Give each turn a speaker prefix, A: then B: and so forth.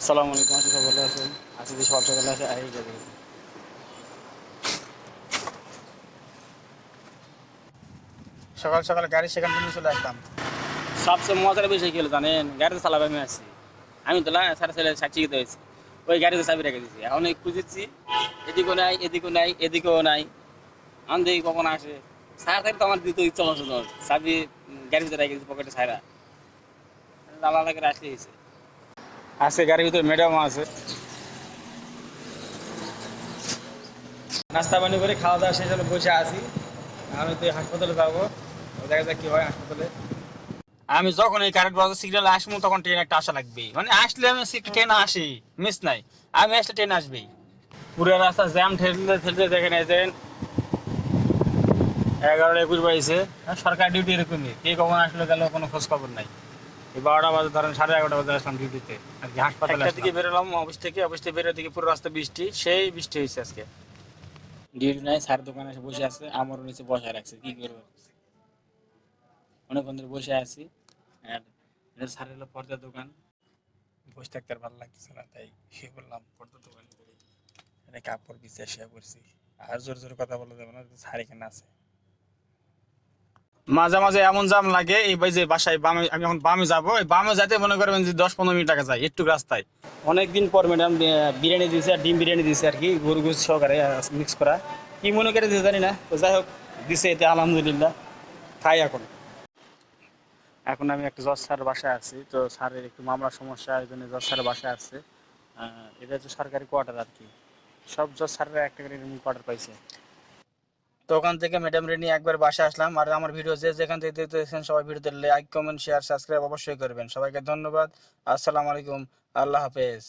A: আসসালামু আলাইকুম আশি সব ভালো আছেন। আজকে সকাল সকালে আছে আই যাবে
B: সকাল সকাল গাড়ি সেখান থেকে চলে আসলাম।
A: সবচেয়ে মজার বিষয় কি হলো জানেন? গাড়িতে চালাবে আমি আছি। আমি তো সারা ছেলে সাক্ষী হয়েছে ওই গাড়িতে চাবি রেখে দিয়েছি। এখন খুঁজেছি এদিকেও নাই এদিকেও নাই এদিকেও নাই। আমি দেখি কখন আসে। সারা থাকলে তো আমার দিতে ইচ্ছা হচ্ছে চাবি গাড়ির ভিতরে রেখে দিয়েছি পকেটে সারা আলাদা করে আসতে গেছে আজকে গাড়ির ভিতরে ম্যাডাম আছে। নাস্তা পানি করে খাওয়া দাওয়া শেষ হলে বসে আছি আমি তো হাসপাতালে যাব। দেখা যাক কি হয় হাসপাতালে। আমি যখন এই কারেন্ট বাজার সিগন্যাল আসব, তখন ট্রেন একটা আসা লাগবে মানে আসলে আমি ট্রেন আসি মিস নাই। আমি আসলে ট্রেন আসবেই। পুরো রাস্তা জ্যাম ঠেলতে ঠেলতে দেখে যে এগারোটা একুশ বাইশে। সরকার ডিউটি এরকমই। কে কখন আসলে গেল কোনো খোঁজ খবর নাই। বারোটা বাজে ধরেন সাড়ে এগারোটা বাজে আসলাম ডিউটিতে। আর কি হাসপাতালে
B: একটা
A: দিকে বেরোলাম অফিস থেকে অফিস থেকে বেরোয় দিকে পুরো রাস্তা বৃষ্টি সেই বৃষ্টি হয়েছে আজকে। ডিউটি নাই স্যার দোকানে এসে বসে আছে আমারও নিচে বসে রাখছে কি করব? অনেকক্ষণ ধরে বসে আছি আর এটা স্যারের হলো পর্দার দোকান।
B: বসে থাকতে আর ভালো লাগতেছে না তাই শুয়ে বললাম
A: দোকান
B: এটা কাপড় শুয়ে পড়ছি। আর জোর জোর কথা বলা যাবে না স্যার এখানে আছে।
A: মাঝে মাঝে এমন জাম লাগে, এই ভাই যে বাসায় বামে আমি এখন বামে যাব, এই বামে যাতে মনে করবেন যে দশ পনেরো মিনিট টাকা যায়, একটু রাস্তায়। অনেকদিন পর ম্যাডাম বিরিয়ানি দিয়েছে আর ডিম বিরিয়ানি দিয়েছে আর কি, গরু গোস সহকারে মিক্স করা। কি মনে করে দিয়েছে জানি না, তো যাই হোক, দিছে এতে, আলহামদুলিল্লাহ, খাই এখন। এখন আমি একটা জজ স্যার বাসায় আছি, তো স্যারের একটু মামলার সমস্যা, এই জন্য জজ স্যারের বাসায় আছে। এটা হচ্ছে সরকারি কোয়ার্টার আর কি। সব জজ স্যাররা একটা করে কোয়ার্টার পাইছে। তো ওখান থেকে ম্যাডাম রে নিয়ে একবার বাসা আসলাম। আর আমার ভিডিও যে যেখান থেকে দেখতেছেন সবাই ভিডিওতে লাইক কমেন্ট শেয়ার সাবস্ক্রাইব অবশ্যই করবেন। সবাইকে ধন্যবাদ। আসসালামু আলাইকুম। আল্লাহ হাফেজ।